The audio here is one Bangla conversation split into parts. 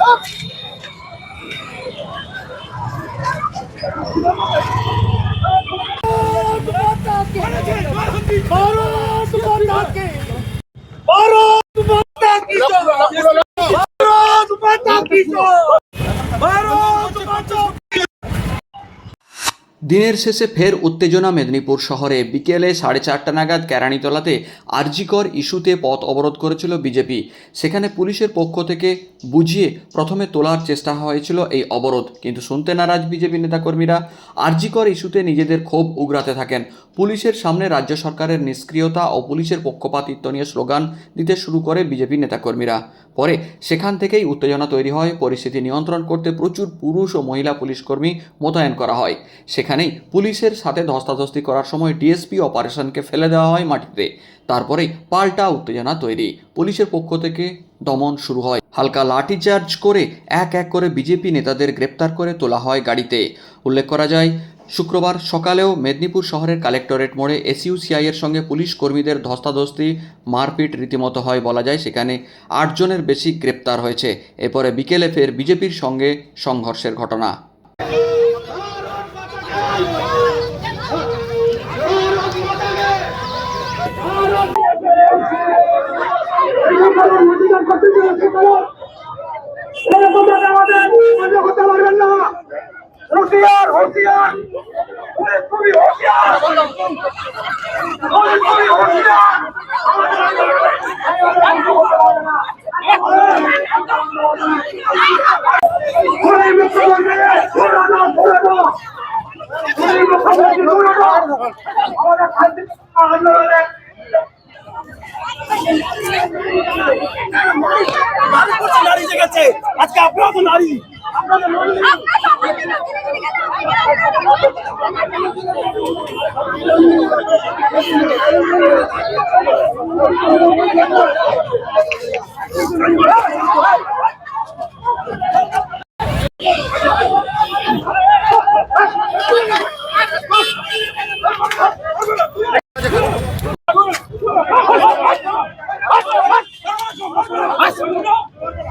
Up! ਭਾਰਤ ਮਾਤਾ ਕੀ ਭਾਰਤ ਮਾਤਾ ਕੀ ਭਾਰਤ ਮਾਤਾ ਕੀ ਭਾਰਤ ਮਾਤਾ দিনের শেষে ফের উত্তেজনা মেদিনীপুর শহরে। বিকেলে সাড়ে চারটা নাগাদ কেরানীতলাতে আরজিকর ইস্যুতে পথ অবরোধ করেছিল বিজেপি। সেখানে পুলিশের পক্ষ থেকে বুঝিয়ে প্রথমে তোলার চেষ্টা হয়েছিল এই অবরোধ। কিন্তু শুনতে নারাজ বিজেপি নেতাকর্মীরা আরজিকর ইস্যুতে নিজেদের ক্ষোভ উগরাতে থাকেন। পুলিশের সামনে রাজ্য সরকারের নিষ্ক্রিয়তা ও পুলিশের পক্ষপাতিত্ব নিয়ে স্লোগান দিতে শুরু করে বিজেপি নেতাকর্মীরা। পরে সেখান থেকেই উত্তেজনা তৈরি হয়, পরিস্থিতি নিয়ন্ত্রণ করতে প্রচুর পুরুষ ও মহিলা পুলিশকর্মী মোতায়েন করা হয়। সেখানেই পুলিশের সাথে ধস্তাধস্তি করার সময় ডিএসপি অপারেশনকে ফেলে দেওয়া হয় মাটিতে। তারপরে পাল্টা উত্তেজনা তৈরি। পুলিশের পক্ষ থেকে দমন শুরু হয়। হালকা লাঠিচার্জ করে এক এক করে বিজেপি নেতাদের গ্রেপ্তার করে তোলা হয় গাড়িতে। উল্লেখ করা যায়, শুক্রবার সকালেও মেদিনীপুর শহরের কালেক্টরেট মোড়ে এসইউসিআই এর সঙ্গে পুলিশ কর্মীদের ধস্তাধস্তি, মারপিট রীতিমতো হয় বলা যায়। সেখানে আটজনের বেশি গ্রেপ্তার হয়েছে। এরপরে বিকেলে ফের বিজেপির সঙ্গে সংঘর্ষের ঘটনা। হুঁশিয়ার হুঁশিয়ার পুলিশ খুবই হুঁশিয়ার পুলিশ খুবই হুঁশিয়ার পুলিশ মুখ্যমন্ত্রী শুরু না শুরু না পুলিশ মুখ্যমন্ত্রী শুরু আমাদের শান্তি আন্দোলনে আছে আজকে আপনারা নারী Let's.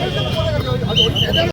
Cái này là cái?